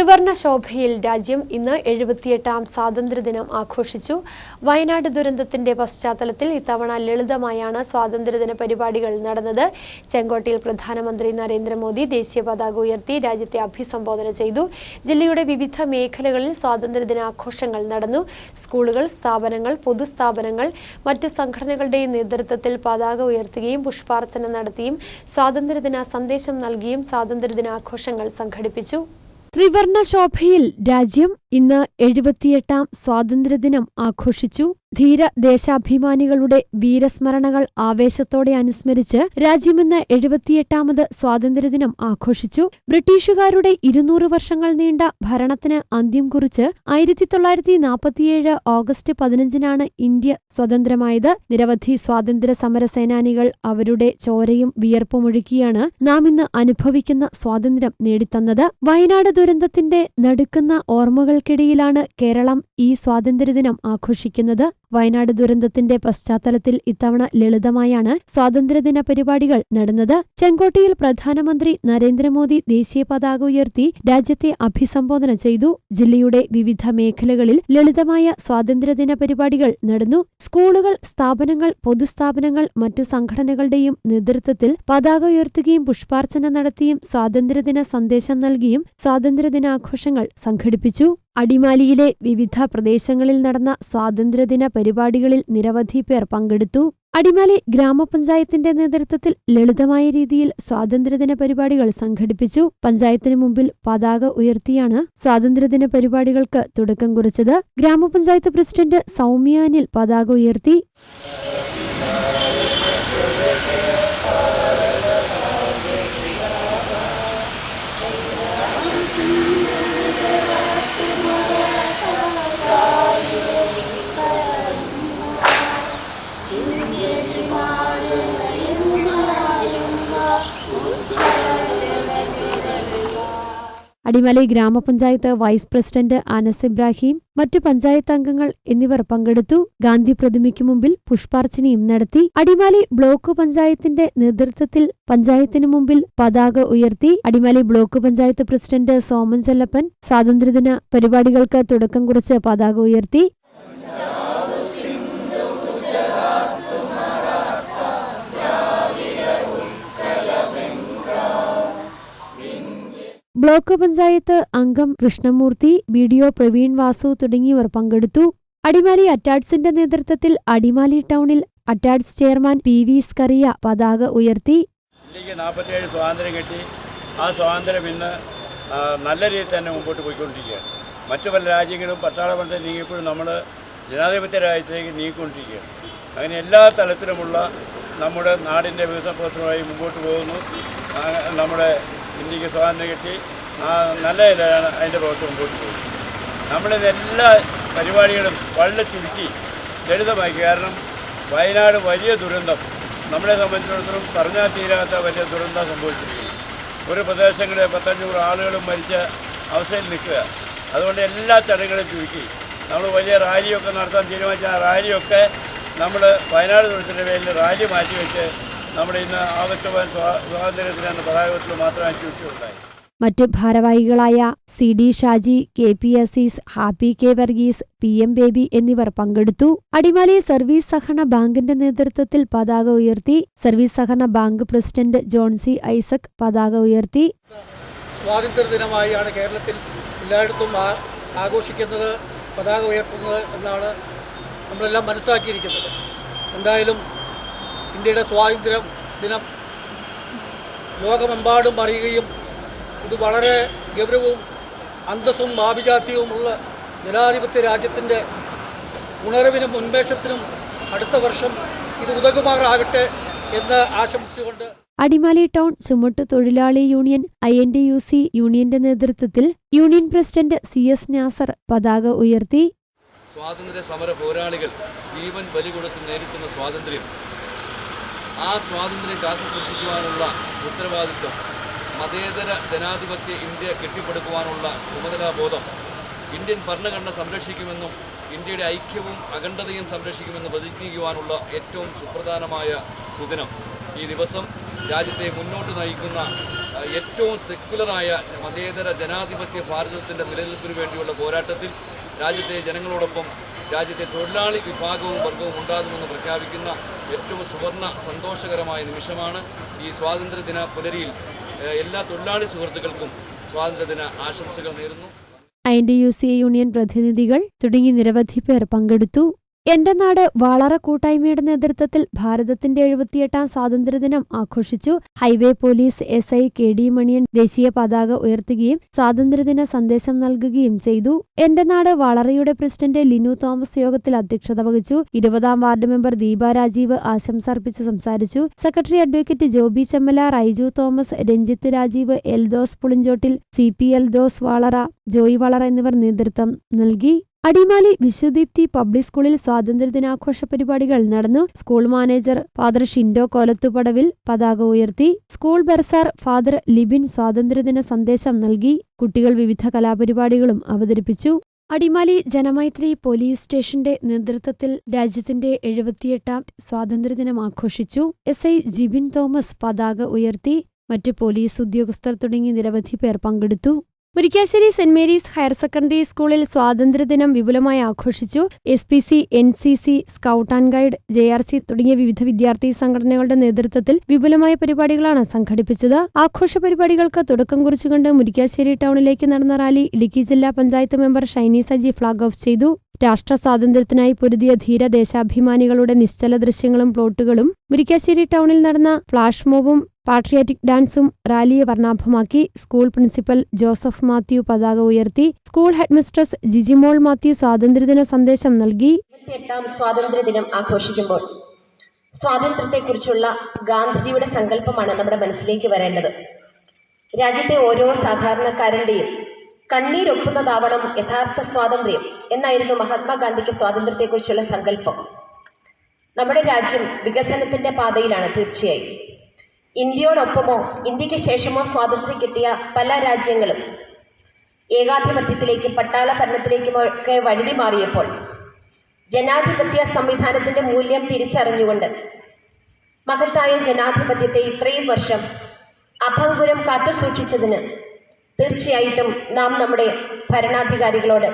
ത്രിവർണ ശോഭയിൽ രാജ്യം ഇന്ന് എഴുപത്തിയെട്ടാം സ്വാതന്ത്ര്യദിനം ആഘോഷിച്ചു. വയനാട് ദുരന്തത്തിന്റെ പശ്ചാത്തലത്തിൽ ഇത്തവണ ലളിതമായാണ് സ്വാതന്ത്ര്യദിന പരിപാടികൾ നടന്നത്. ചെങ്കോട്ടയിൽ പ്രധാനമന്ത്രി നരേന്ദ്രമോദി ദേശീയ പതാക ഉയർത്തി രാജ്യത്തെ അഭിസംബോധന ചെയ്തു. ജില്ലയുടെ വിവിധ മേഖലകളിൽ സ്വാതന്ത്ര്യദിനാഘോഷങ്ങൾ നടന്നു. സ്കൂളുകൾ സ്ഥാപനങ്ങൾ പൊതുസ്ഥാപനങ്ങൾ മറ്റ് സംഘടനകളുടെയും നേതൃത്വത്തിൽ പതാക ഉയർത്തുകയും പുഷ്പാർച്ചന നടത്തിയും സ്വാതന്ത്ര്യദിന സന്ദേശം നൽകിയും സ്വാതന്ത്ര്യദിനാഘോഷങ്ങൾ സംഘടിപ്പിച്ചു. ത്രിവർണ ശോഭയിൽ രാജ്യം ഇന്ന് എഴുപത്തിയെട്ടാം സ്വാതന്ത്ര്യദിനം ആഘോഷിച്ചു. ധീര ദേശാഭിമാനികളുടെ വീരസ്മരണകൾ ആവേശത്തോടെ അനുസ്മരിച്ച് രാജ്യമിന്ന് എഴുപത്തിയെട്ടാമത് സ്വാതന്ത്ര്യദിനം ആഘോഷിച്ചു. ബ്രിട്ടീഷുകാരുടെ ഇരുന്നൂറ് വർഷങ്ങൾ നീണ്ട ഭരണത്തിന് അന്ത്യം കുറിച്ച് ആയിരത്തി തൊള്ളായിരത്തി നാൽപ്പത്തിയേഴ് ഓഗസ്റ്റ് പതിനഞ്ചിനാണ് ഇന്ത്യ സ്വതന്ത്രമായത്. നിരവധി സ്വാതന്ത്ര്യ സമര സേനാനികൾ അവരുടെ ചോരയും വിയർപ്പുമൊഴുക്കിയാണ് നാം ഇന്ന് അനുഭവിക്കുന്ന സ്വാതന്ത്ര്യം നേടിത്തന്നത്. വയനാട് ദുരന്തത്തിന്റെ നടുക്കുന്ന ഓർമ്മകൾക്കിടയിലാണ് കേരളം ഈ സ്വാതന്ത്ര്യദിനം ആഘോഷിക്കുന്നത്. വയനാട് ദുരന്തത്തിന്റെ പശ്ചാത്തലത്തിൽ ഇത്തവണ ലളിതമായാണ് സ്വാതന്ത്ര്യദിന പരിപാടികൾ നടന്നത്. ചെങ്കോട്ടയിൽ പ്രധാനമന്ത്രി നരേന്ദ്രമോദി ദേശീയ പതാക ഉയർത്തി രാജ്യത്തെ അഭിസംബോധന ചെയ്തു. ജില്ലയുടെ വിവിധ മേഖലകളിൽ ലളിതമായ സ്വാതന്ത്ര്യദിന പരിപാടികൾ നടന്നു. സ്കൂളുകൾ സ്ഥാപനങ്ങൾ പൊതുസ്ഥാപനങ്ങൾ മറ്റു സംഘടനകളുടെയും നേതൃത്വത്തിൽ പതാക ഉയർത്തുകയും പുഷ്പാർച്ചന നടത്തിയും സ്വാതന്ത്ര്യദിന സന്ദേശം നൽകിയും സ്വാതന്ത്ര്യദിനാഘോഷങ്ങൾ സംഘടിപ്പിച്ചു. അടിമാലിയിലെ വിവിധ പ്രദേശങ്ങളിൽ നടന്ന സ്വാതന്ത്ര്യദിന പരിപാടികളിൽ നിരവധി പേർ പങ്കെടുത്തു. അടിമാലി ഗ്രാമപഞ്ചായത്തിന്റെ നേതൃത്വത്തിൽ ലളിതമായ രീതിയിൽ സ്വാതന്ത്ര്യദിന പരിപാടികൾ സംഘടിപ്പിച്ചു. പഞ്ചായത്തിന് മുമ്പിൽ പതാക ഉയർത്തിയാണ് സ്വാതന്ത്ര്യദിന പരിപാടികൾക്ക് തുടക്കം കുറിച്ചത്. ഗ്രാമപഞ്ചായത്ത് പ്രസിഡന്റ് സൗമ്യാനിൽ പതാക ഉയർത്തി. അടിമലൈ ഗ്രാമപഞ്ചായത്ത് വൈസ് പ്രസിഡന്റ് അനസ് ഇബ്രാഹിം മറ്റു പഞ്ചായത്ത് അംഗങ്ങൾ എന്നിവർ പങ്കെടുത്തു. ഗാന്ധി പ്രതിമയ്ക്ക് മുമ്പിൽ പുഷ്പാർച്ചനയും നടത്തി. അടിമാലി ബ്ലോക്ക് പഞ്ചായത്തിന്റെ നേതൃത്വത്തിൽ പഞ്ചായത്തിനു മുമ്പിൽ പതാക ഉയർത്തി. അടിമാലി ബ്ലോക്ക് പഞ്ചായത്ത് പ്രസിഡന്റ് സോമൻ ചെല്ലപ്പൻ സ്വാതന്ത്ര്യദിന പരിപാടികൾക്ക് തുടക്കം കുറിച്ച് പതാക ഉയർത്തി. ബ്ലോക്ക് പഞ്ചായത്ത് അംഗം Krishnamoorthy B D O Praveen Vasu തുടങ്ങിയവർ പങ്കെടുത്തു. അടിമാലി അറ്റാഡ്സിന്റെ നേതൃത്വത്തിൽ അടിമാലി ടൗണിൽ Atads chairman P V Skaria പതാക ഉയർത്തി. ഇന്ത്യയ്ക്ക് നാൽപ്പത്തിയേഴ് സ്വാതന്ത്ര്യം കിട്ടി. ആ സ്വാതന്ത്ര്യം ഇന്ന് നല്ല രീതിയിൽ തന്നെ മുമ്പോട്ട് പോയിക്കൊണ്ടിരിക്കുകയാണ്. മറ്റു പല രാജ്യങ്ങളും പട്ടാള പട്ടാളബന്ധം നീങ്ങിയപ്പോഴും നമ്മൾ ജനാധിപത്യ രാജ്യത്തിലേക്ക് നീങ്ങിക്കൊണ്ടിരിക്കുകയാണ്. അങ്ങനെ എല്ലാ തലത്തിലുമുള്ള നമ്മുടെ നാടിന്റെ വികസന പ്രവർത്തനമായി മുമ്പോട്ട് പോകുന്നു. നമ്മുടെ ഇന്ത്യയ്ക്ക് സ്വാതന്ത്ര്യം കിട്ടി. ആ നല്ല ഇതാണ് അതിന്റെ പ്രവർത്തനം മുമ്പോട്ട് പോകുന്നത്. നമ്മളിത് എല്ലാ പരിപാടികളും വളരെ ചുരുക്കി ലളിതമായി കാരണം വയനാട് വലിയ ദുരന്തം. നമ്മളെ സംബന്ധിച്ചിടത്തോളം പറഞ്ഞാൽ തീരാത്ത വലിയ ദുരന്തം സംഭവിച്ചിരിക്കുന്നു. ഒരു പ്രദേശങ്ങളിൽ പത്തഞ്ഞൂറ് ആളുകളും മരിച്ച അവസ്ഥയിൽ നിൽക്കുക. അതുകൊണ്ട് എല്ലാ ചടങ്ങുകളും ചുരുക്കി. നമ്മൾ വലിയ റാലിയൊക്കെ നടത്താൻ തീരുമാനിച്ച ആ റാലിയൊക്കെ നമ്മൾ വയനാട് ദുരന്തത്തിന്റെ പേരിൽ റാലി മാറ്റിവെച്ച് നമ്മൾ ഇന്ന് ആഗസ്റ്റ് പതിനഞ്ച് സ്വാ സ്വാതന്ത്ര്യത്തിനാണ് പതാകത്തിൽ മാത്രമായി മറ്റ് മറ്റു ഭാരവാഹികളായ C D Shaji K P Azeez happy K Varghese P M Baby എന്നിവർ പങ്കെടുത്തു. അടിമാലി സർവീസ് സഹകരണ ബാങ്കിന്റെ നേതൃത്വത്തിൽ പതാക ഉയർത്തി. സർവീസ് സഹകരണ ബാങ്ക് പ്രസിഡന്റ് ജോൺസി ഐസക് പതാക ഉയർത്തി. സ്വാതന്ത്ര്യ ദിനമായാണ് കേരളത്തിൽ എല്ലായിടത്തും ആഘോഷിക്കുന്നത് പതാക ഉയർത്തുന്നത് എന്നാണ് നമ്മളെല്ലാം മനസ്സിലാക്കിയിരിക്കുന്നത്. എന്തായാലും ഇന്ത്യയുടെ സ്വാതന്ത്ര്യ ദിനം ലോകമെമ്പാടും അറിയുകയും ഇത് വളരെ ഗൗരവവും അന്തസ്സും ആഭിജാത്യവുമുള്ള ജനാധിപത്യ രാജ്യത്തിന്റെ ഉണർവിനും ഉന്മേഷത്തിനും അടുത്ത വർഷം ഇത് ഉതകുമാറാകട്ടെ എന്ന് ആശംസിച്ചുകൊണ്ട് അടിമാലി ടൗൺ ചുമട്ടു തൊഴിലാളി union I N D U C യൂണിയന്റെ നേതൃത്വത്തിൽ union president C S Nasar പതാക ഉയർത്തി. സ്വാതന്ത്ര്യ സമര പോരാളികൾ ജീവൻ ബലി കൊടുത്ത് നേരിട്ടുന്ന സ്വാതന്ത്ര്യം ആ സ്വാതന്ത്ര്യം കാത്തു സൂക്ഷിക്കുവാനുള്ള ഉത്തരവാദിത്വം മതേതര ജനാധിപത്യ ഇന്ത്യ കെട്ടിപ്പടുക്കുവാനുള്ള ചുമതലാബോധം ഇന്ത്യൻ ഭരണഘടന സംരക്ഷിക്കുമെന്നും ഇന്ത്യയുടെ ഐക്യവും അഖണ്ഡതയും സംരക്ഷിക്കുമെന്ന് പ്രതിജ്ഞിക്കുവാനുള്ള ഏറ്റവും സുപ്രധാനമായ സുദിനം. ഈ ദിവസം രാജ്യത്തെ മുന്നോട്ട് നയിക്കുന്ന ഏറ്റവും സെക്യുലറായ മതേതര ജനാധിപത്യ ഭാരതത്തിന്റെ നിലനിൽപ്പിന് വേണ്ടിയുള്ള പോരാട്ടത്തിൽ രാജ്യത്തെ ജനങ്ങളോടൊപ്പം രാജ്യത്തെ തൊഴിലാളി വിഭാഗവും വർഗവും ഉണ്ടാകുമെന്ന് പ്രഖ്യാപിക്കുന്ന ഏറ്റവും സുവർണ സന്തോഷകരമായ നിമിഷമാണ് ഈ സ്വാതന്ത്ര്യദിന പുലരിയിൽ. എല്ലാ തൊഴിലാളി സുഹൃത്തുക്കൾക്കും സ്വാതന്ത്ര്യദിന ആശംസകൾ നേരുന്നു. ഐ യൂണിയൻ പ്രതിനിധികൾ തുടങ്ങി നിരവധി പേർ പങ്കെടുത്തു. എന്റെ നാട് വാളറ കൂട്ടായ്മയുടെ നേതൃത്വത്തിൽ ഭാരതത്തിന്റെ എഴുപത്തിയെട്ടാം സ്വാതന്ത്ര്യദിനം ആഘോഷിച്ചു. Highway police S I K D Maniyan ദേശീയ പതാക ഉയർത്തുകയും സ്വാതന്ത്ര്യദിന സന്ദേശം നൽകുകയും ചെയ്തു. എന്റെ നാട് വളറയുടെ പ്രസിഡന്റ് ലിനു തോമസ് യോഗത്തിൽ അധ്യക്ഷത വഹിച്ചു. ഇരുപതാം വാർഡ് മെമ്പർ ദീപ രാജീവ് ആശംസ അർപ്പിച്ച് സംസാരിച്ചു. Secretary advocate Joby Chemmala Raiju Thomas Ranjith Rajeev Eldhose Pulinchottil C P Eldhose Valara Joy Valara എന്നിവർ നേതൃത്വം നൽകി. അടിമാലി വിശ്വദീപ്തി പബ്ലിക് സ്കൂളിൽ സ്വാതന്ത്ര്യദിനാഘോഷ പരിപാടികൾ നടന്നു. School manager father Shinto Kolathupadavil പതാക ഉയർത്തി. സ്കൂൾ ബർസാർ ഫാദർ ലിബിൻ സ്വാതന്ത്ര്യദിന സന്ദേശം നൽകി. കുട്ടികൾ വിവിധ കലാപരിപാടികളും അവതരിപ്പിച്ചു. അടിമാലി ജനമൈത്രി പോലീസ് സ്റ്റേഷന്റെ നേതൃത്വത്തിൽ രാജ്യത്തിന്റെ എഴുപത്തിയെട്ടാം സ്വാതന്ത്ര്യദിനം ആഘോഷിച്ചു. എസ് ഐ ജിബിൻ തോമസ് പതാക ഉയർത്തി. മറ്റ് പോലീസ് ഉദ്യോഗസ്ഥർ തുടങ്ങി നിരവധി പേർ പങ്കെടുത്തു. Murikkassery saint Mary's higher secondary സ്കൂളിൽ സ്വാതന്ത്ര്യദിനം വിപുലമായി ആഘോഷിച്ചു. S P C N C C scout and guide J R C തുടങ്ങിയ വിവിധ വിദ്യാർത്ഥി സംഘടനകളുടെ നേതൃത്വത്തിൽ വിപുലമായ പരിപാടികളാണ് സംഘടിപ്പിച്ചത്. ആഘോഷ പരിപാടികൾക്ക് തുടക്കം കുറിച്ചുകൊണ്ട് മുരിക്കാശ്ശേരി ടൗണിലേക്ക് നടന്ന റാലി ഇടുക്കി ജില്ലാ panchayat member Shiny Saji flag off ചെയ്തു. രാഷ്ട്ര സ്വാതന്ത്ര്യത്തിനായി പൊരുതിയ ധീര ദേശാഭിമാനികളുടെ നിശ്ചല ദൃശ്യങ്ങളും പ്ലോട്ടുകളും മുരിക്കാശ്ശേരി ടൗണിൽ നടന്ന ഫ്ളാഷ് മോബും പാട്രിയാറ്റിക് ഡാൻസും റാലിയെ വർണാഭമാക്കി സ്കൂൾ പ്രിൻസിപ്പൽ ജോസഫ് മാത്യു പതാക ഉയർത്തി. സ്കൂൾ ഹെഡ്മിസ്ട്രസ് ജിജിമോൾ മാത്യു സ്വാതന്ത്ര്യദിന സന്ദേശം നൽകി. എട്ടാം സ്വാതന്ത്ര്യ ദിനം ആഘോഷിക്കുമ്പോൾ സ്വാതന്ത്ര്യത്തെക്കുറിച്ചുള്ള ഗാന്ധിജിയുടെ സങ്കല്പമാണ് നമ്മുടെ മനസ്സിലേക്ക് വരേണ്ടത്. രാജ്യത്തെ ഓരോ സാധാരണക്കാരന്റെയും കണ്ണീരൊപ്പുന്നതാവണം യഥാർത്ഥ സ്വാതന്ത്ര്യം എന്നായിരുന്നു മഹാത്മാഗാന്ധിക്ക് സ്വാതന്ത്ര്യത്തെക്കുറിച്ചുള്ള സങ്കല്പം. നമ്മുടെ രാജ്യം വികസനത്തിന്റെ പാതയിലാണ് തീർച്ചയായും. ഇന്ത്യയോടൊപ്പമോ ഇന്ത്യയ്ക്ക് ശേഷമോ സ്വാതന്ത്ര്യം കിട്ടിയ പല രാജ്യങ്ങളും ഏകാധിപത്യത്തിലേക്കും പട്ടാള ഭരണത്തിലേക്കും ഒക്കെ വഴുതി മാറിയപ്പോൾ ജനാധിപത്യ സംവിധാനത്തിന്റെ മൂല്യം തിരിച്ചറിഞ്ഞുകൊണ്ട് മഹത്തായ ജനാധിപത്യത്തെ ഇത്രയും വർഷം അഭംഗുരം കാത്തുസൂക്ഷിച്ചതിന് തീർച്ചയായിട്ടും നാം നമ്മുടെ ഭരണാധികാരികളോട്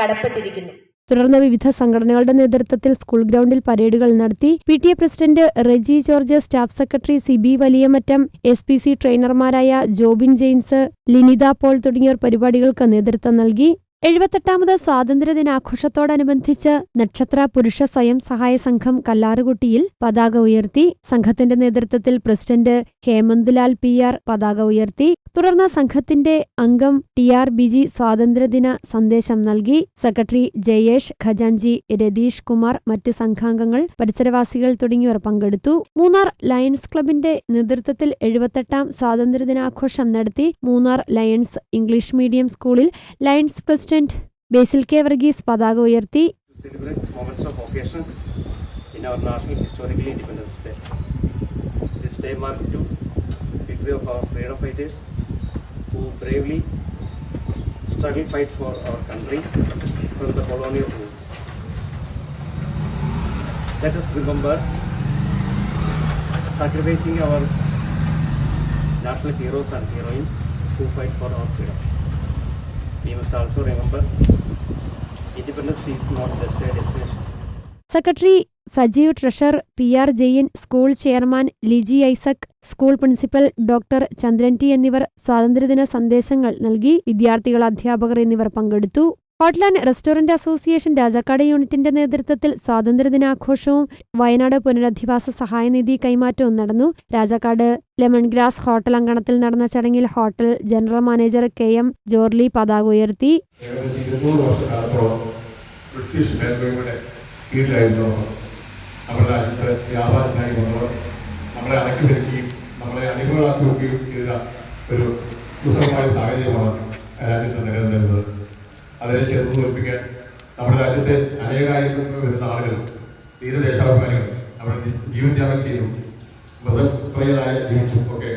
കടപ്പെട്ടിരിക്കുന്നു. തുടർന്ന് വിവിധ സംഘടനകളുടെ നേതൃത്വത്തിൽ സ്കൂൾ ഗ്രൗണ്ടിൽ പരേഡുകൾ നടത്തി. P T A president Reji George staff secretary Sibi Valiyamattam S P C ട്രെയിനർമാരായ Jobin James Linitha Paul തുടങ്ങിയവർ പരിപാടികൾക്ക് നേതൃത്വം നൽകി. എഴുപത്തെട്ടാമത് സ്വാതന്ത്ര്യദിനാഘോഷത്തോടനുബന്ധിച്ച് നക്ഷത്ര പുരുഷ സ്വയം സഹായ സംഘം കല്ലാറുകുട്ടിയിൽ പതാക ഉയർത്തി സംഘത്തിന്റെ നേതൃത്വത്തിൽ പ്രസിഡന്റ് ഹേമന്ത്ലാൽ പി ആർ പതാക ഉയർത്തി തുടർന്ന് സംഘത്തിന്റെ അംഗം ടി ആർ ബിജി സ്വാതന്ത്ര്യദിന സന്ദേശം നൽകി സെക്രട്ടറി ജയേഷ് ഖജാൻജി രതീഷ് കുമാർ മറ്റ് സംഘാംഗങ്ങൾ പരിസരവാസികൾ തുടങ്ങിയവർ പങ്കെടുത്തു. മൂന്നാർ ലയൺസ് ക്ലബിന്റെ നേതൃത്വത്തിൽ എഴുപത്തെട്ടാം സ്വാതന്ത്ര്യദിനാഘോഷം നടത്തി മൂന്നാർ ലയൺസ് ഇംഗ്ലീഷ് മീഡിയം സ്കൂളിൽ Lions president ബേസിൽ കെ വർഗീസ് പതാക ഉയർത്തി to celebrate moments of occasion in our national historically Independence Day. This day marked the victory of our freedom fighters who bravely struggle fight for our country from the colonial rules. Let us remember sacrificing our national heroes and heroines who fight for our freedom. Secretary Sajeev treasurer P R Jain school chairman Liji Isaac school principal doctor Chandran T എന്നിവർ സ്വാതന്ത്ര്യദിന സന്ദേശങ്ങൾ നൽകി വിദ്യാർത്ഥികൾ അധ്യാപകർ എന്നിവർ പങ്കെടുത്തു. ഹോട്ട്ലാൻഡ് restaurant association Rajakkad യൂണിറ്റിന്റെ നേതൃത്വത്തിൽ സ്വാതന്ത്ര്യദിനാഘോഷവും വയനാട് പുനരധിവാസ സഹായനിധി കൈമാറ്റവും നടന്നു. രാജാക്കാട് ലെമൺ ഗ്രാസ് ഹോട്ടൽ അങ്കണത്തിൽ നടന്ന ചടങ്ങിൽ hotel general manager K M Jorly പതാക ഉയർത്തി. ബ്രിട്ടീഷ് രാജ്യത്ത് വ്യാപാരത്തിനായി നമ്മളെ നമ്മളെ ചെയ്ത ഒരു അതിനെ ചെറുത്ത് തോൽപ്പിക്കാൻ നമ്മുടെ രാജ്യത്തെ അനേകായിരം വരുന്ന ആളുകൾ തീരദേശാഭിമാനികൾ അവർ ജീവൻ ത്യാഗം ചെയ്തു. മൃതപ്രിയരായ ജീവിച്ചു ഒക്കെ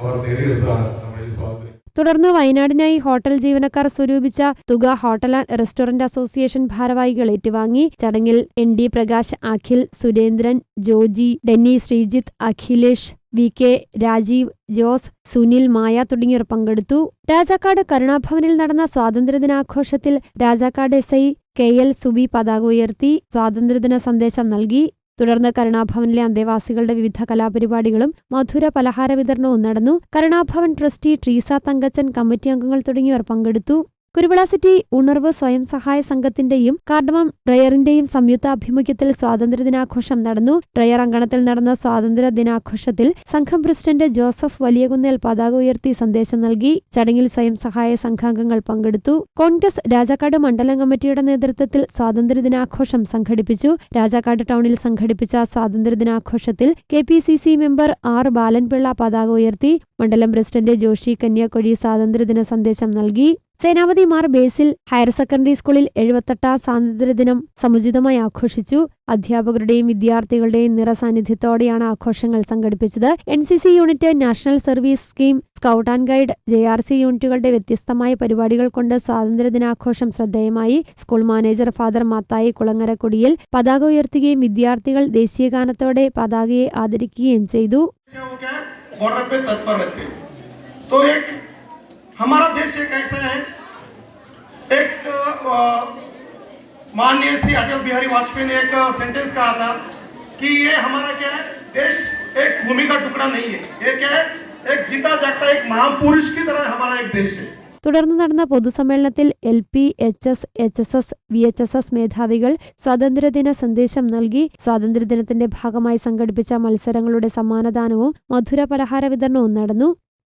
അവർ നേടിയെടുത്തതാണ് നമ്മുടെ ഈ സ്വാതന്ത്ര്യം. തുടർന്ന് വയനാടിനായി ഹോട്ടൽ ജീവനക്കാർ സ്വരൂപിച്ച തുക ഹോട്ടൽ ആൻഡ് റെസ്റ്റോറന്റ് അസോസിയേഷൻ ഭാരവാഹികൾ ഏറ്റുവാങ്ങി. ചടങ്ങിൽ N D Prakash Akhil Surendran Joji Denny Sreejith Akhilesh V K Rajeev Jose Sunil Maya തുടങ്ങിയവർ പങ്കെടുത്തു. രാജാക്കാട് കരുണാഭവനിൽ നടന്ന സ്വാതന്ത്ര്യദിനാഘോഷത്തിൽ Rajakkad S I K L Subi പതാക ഉയർത്തി സ്വാതന്ത്ര്യദിന സന്ദേശം നൽകി. തുടർന്ന് കരുണാഭവനിലെ അന്തേവാസികളുടെ വിവിധ കലാപരിപാടികളും മധുര പലഹാര വിതരണവും നടന്നു. കരുണാഭവൻ ട്രസ്റ്റി ട്രീസ തങ്കച്ചൻ കമ്മിറ്റി അംഗങ്ങൾ തുടങ്ങിയവർ പങ്കെടുത്തു. കുരുവിള സിറ്റി ഉണർവ് സ്വയം സഹായ സംഘത്തിന്റെയും കാർഡമം ഡ്രയറിന്റെയും സംയുക്താഭിമുഖ്യത്തിൽ സ്വാതന്ത്ര്യദിനാഘോഷം നടന്നു. ഡ്രയർ അങ്കണത്തിൽ നടന്ന സ്വാതന്ത്ര്യ ദിനാഘോഷത്തിൽ സംഘം പ്രസിഡന്റ് ജോസഫ് വലിയകുന്നേൽ പതാക ഉയർത്തി സന്ദേശം നൽകി. ചടങ്ങിൽ സ്വയം സഹായ സംഘാംഗങ്ങൾ പങ്കെടുത്തു. കോൺഗ്രസ് രാജാക്കാട് മണ്ഡലം കമ്മിറ്റിയുടെ നേതൃത്വത്തിൽ സ്വാതന്ത്ര്യ ദിനാഘോഷം സംഘടിപ്പിച്ചു. രാജാക്കാട് ടൗണിൽ സംഘടിപ്പിച്ച സ്വാതന്ത്ര്യ ദിനാഘോഷത്തിൽ K P C C member R Balanpillai പതാക ഉയർത്തി. മണ്ഡലം പ്രസിഡന്റ് ജോഷി കന്യാക്കൊഴി സ്വാതന്ത്ര്യദിന സന്ദേശം നൽകി. സേനാപതി മാർ ബേസിൽ ഹയർ സെക്കൻഡറി സ്കൂളിൽ എഴുപത്തെട്ടാം സ്വാതന്ത്ര്യദിനം സമുചിതമായി ആഘോഷിച്ചു. അധ്യാപകരുടെയും വിദ്യാർത്ഥികളുടെയും നിറസാന്നിധ്യത്തോടെയാണ് ആഘോഷങ്ങൾ സംഘടിപ്പിച്ചത്. N C C unit national service scheme scout and guide J R C യൂണിറ്റുകളുടെ വ്യത്യസ്തമായ പരിപാടികൾ കൊണ്ട് സ്വാതന്ത്ര്യദിനാഘോഷം ശ്രദ്ധേയമായി. School manager father Mathai Kulangarakudiyil പതാക ഉയർത്തുകയും വിദ്യാർത്ഥികൾ ദേശീയഗാനത്തോടെ പതാകയെ ആദരിക്കുകയും ചെയ്തു. हमारा देश एक ऐसा है एक अ, माननीय श्री अटल बिहारी वाजपेयी ने एक सेंटेंस कहा था कि ये हमारा क्या है देश एक भूमि का टुकड़ा नहीं है ये क्या है एक जीता जागता एक महापुरुष की तरह हमारा एक देश है തുടർന്ന് നടന്ന പൊതുസമ്മേളനത്തിൽ L P H S H S S V H S S മേധാവികൾ സ്വാതന്ത്ര്യദിന സന്ദേശം നൽകി സ്വാതന്ത്ര്യദിനത്തിന്റെ ഭാഗമായി സംഘടിപ്പിച്ച മത്സരങ്ങളുടെ സമ്മാനദാനവും മധുര പലഹാര വിതരണവും നടന്നു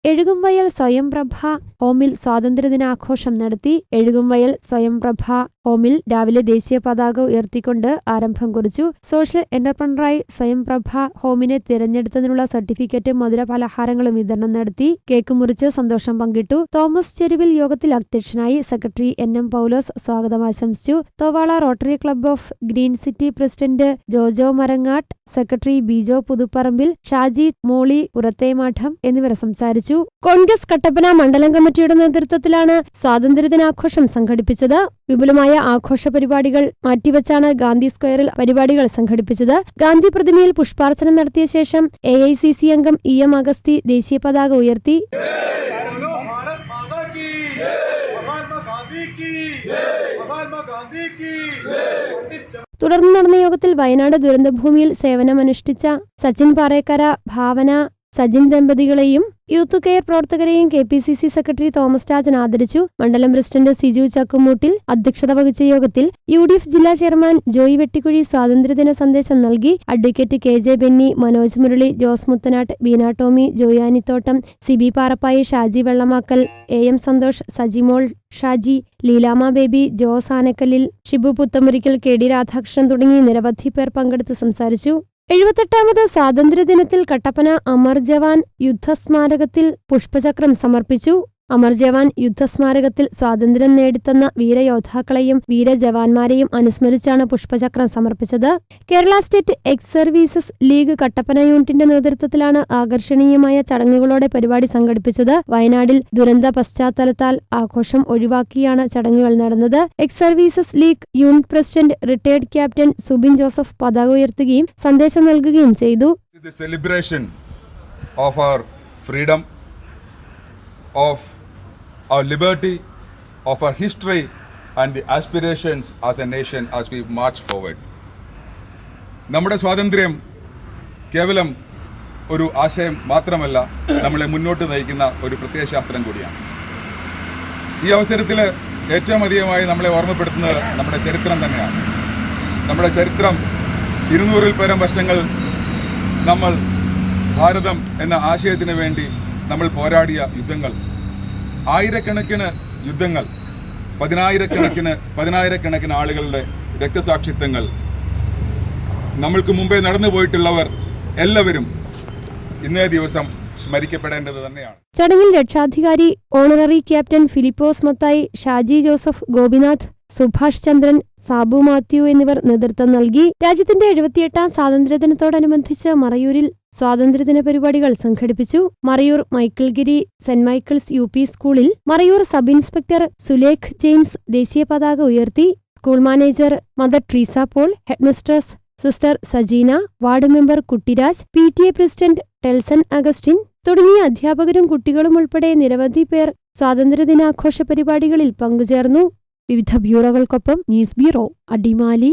എഴുകുംവയൽ സ്വയംപ്രഭ ഹോമിൽ സ്വാതന്ത്ര്യദിനാഘോഷം നടത്തി എഴുകുംവയൽ സ്വയംപ്രഭ ഹോമിൽ രാവിലെ ദേശീയ പതാക ഉയർത്തിക്കൊണ്ട് ആരംഭം കുറിച്ചു. സോഷ്യൽ എന്റർപ്രണറായി സ്വയംപ്രഭ ഹോമിനെ തിരഞ്ഞെടുത്തതിനുള്ള സർട്ടിഫിക്കറ്റും മധുര പലഹാരങ്ങളും വിതരണം നടത്തി കേക്ക് മുറിച്ച് സന്തോഷം പങ്കിട്ടു. തോമസ് ചെരുവിൽ യോഗത്തിൽ അധ്യക്ഷനായി സെക്രട്ടറി എൻ എം പൗലോസ് സ്വാഗതം ആശംസിച്ചു. Thovala Rotary Club of Green City president Jojo Marangattu secretary Bijo Puthuparambil Shaji Molly Purathemadom എന്നിവർ സംസാരിച്ചു. കോൺഗ്രസ് കട്ടപ്പന മണ്ഡലം കമ്മിറ്റിയുടെ നേതൃത്വത്തിലാണ് സ്വാതന്ത്ര്യദിനാഘോഷം സംഘടിപ്പിച്ചത്. വിപുലമായ ആഘോഷ പരിപാടികൾ മാറ്റിവെച്ചാണ് ഗാന്ധി സ്ക്വയറിൽ പരിപാടികൾ സംഘടിപ്പിച്ചത്. ഗാന്ധി പ്രതിമയിൽ പുഷ്പാർച്ചന നടത്തിയ ശേഷം എ അംഗം ഇ എം അഗസ്തി ദേശീയ പതാക ഉയർത്തി. തുടർന്ന് നടന്ന യോഗത്തിൽ വയനാട് ദുരന്തഭൂമിയിൽ സേവനമനുഷ്ഠിച്ച സച്ചിൻ പാറേക്കര ഭാവന സജിൻ ദമ്പതികളെയും യൂത്ത് കെയർ പ്രവർത്തകരെയും K P C C secretary Thomas Rajan ആദരിച്ചു. മണ്ഡലം പ്രസിഡന്റ് സിജു ചക്കുമൂട്ടിൽ അധ്യക്ഷത വഹിച്ച യോഗത്തിൽ യു ഡി എഫ് ജില്ലാ ചെയർമാൻ ജോയി വെട്ടിക്കുഴി സ്വാതന്ത്ര്യദിന സന്ദേശം നൽകി. Advocate K J Benny Manoj Murali Jose Muthanattu Beena Tommy Joyanithottam Sibi Parappayi Shaji Vellamakkal A M Santhosh Sajimol Shaji Leelamma Baby Jose Anakkallil Shibu Puthamurikkal K D Radhakrishnan തുടങ്ങി നിരവധി പേർ പങ്കെടുത്ത് സംസാരിച്ചു. എഴുപത്തെട്ടാമത് സ്വാതന്ത്ര്യദിനത്തിൽ കട്ടപ്പന അമർ ജവാൻ യുദ്ധസ്മാരകത്തിൽ പുഷ്പചക്രം സമർപ്പിച്ചു. അമർ ജവാൻ യുദ്ധസ്മാരകത്തിൽ സ്വാതന്ത്ര്യം നേടിത്തന്ന വീരയോദ്ധാക്കളെയും വീരജവാന്മാരെയും അനുസ്മരിച്ചാണ് പുഷ്പചക്രം സമർപ്പിച്ചത്. Kerala state ex services league Kattappana യൂണിറ്റിന്റെ നേതൃത്വത്തിലാണ് ആകർഷണീയമായ ചടങ്ങുകളോടെ പരിപാടി സംഘടിപ്പിച്ചത്. വയനാടിൽ ദുരന്ത പശ്ചാത്തലത്താൽ ആഘോഷം ഒഴിവാക്കിയാണ് ചടങ്ങുകൾ നടന്നത്. Ex services league unit president retired captain Subin Joseph പതാക ഉയർത്തുകയും സന്ദേശം നൽകുകയും ചെയ്തു. Of our freedom, of our liberty, of our history, and the aspirations as a nation as we march forward. നമ്മുടെ സ്വാതന്ത്ര്യം കേവലം ഒരു ആശയം മാത്രമല്ല നമ്മളെ മുന്നോട്ട് നയിക്കുന്ന ഒരു പ്രത്യയശാസ്ത്രം കൂടിയാണ്. ഈ അവസരത്തിൽ ഏറ്റവും അധികമായി നമ്മളെ ഓർമ്മപ്പെടുത്തുന്നത് നമ്മുടെ ചരിത്രം തന്നെയാണ്. നമ്മുടെ ചരിത്രം ഇരുന്നൂറിൽ പരം വർഷങ്ങൾ നമ്മൾ ഭാരതം എന്ന ആശയത്തിന് വേണ്ടി നമ്മൾ പോരാടിയ യുദ്ധങ്ങൾ. ആയിരക്കണക്കിന് യുദ്ധങ്ങൾ പതിനായിരക്കണക്കിന് പതിനായിരക്കണക്കിന് ആളുകളുടെ രക്തസാക്ഷിത്വങ്ങൾ. നമ്മൾക്ക് മുമ്പേ നടന്നു പോയിട്ടുള്ളവർ എല്ലാവരും ഇന്നേ ദിവസം സ്മരിക്കപ്പെടേണ്ടത് തന്നെയാണ്. ചടങ്ങിൽ രക്ഷാധികാരി honorary captain Philipose Mathai Shaji Joseph Gopinath Subhash Chandran Sabu Mathew എന്നിവർ നേതൃത്വം നൽകി രാജ്യത്തിന്റെ എഴുപത്തിയെട്ടാം സ്വാതന്ത്ര്യദിനത്തോടനുബന്ധിച്ച് മറയൂരിൽ സ്വാതന്ത്ര്യദിന പരിപാടികൾ സംഘടിപ്പിച്ചു. Marayur Michaelgiri saint Michael's U സ്കൂളിൽ Marayur sub inspector Sulekh James ദേശീയ പതാക ഉയർത്തി. School manager mother Treesa Paul headmistress sister Sajeena ward member Kuttiraj P T A president Telson Augustine തുടങ്ങിയ അധ്യാപകരും കുട്ടികളും ഉൾപ്പെടെ നിരവധി പേർ സ്വാതന്ത്ര്യദിനാഘോഷ പരിപാടികളിൽ പങ്കുചേർന്നു. വിവിധ ബ്യൂറോകൾക്കൊപ്പം ന്യൂസ് ബ്യൂറോ അടിമാലി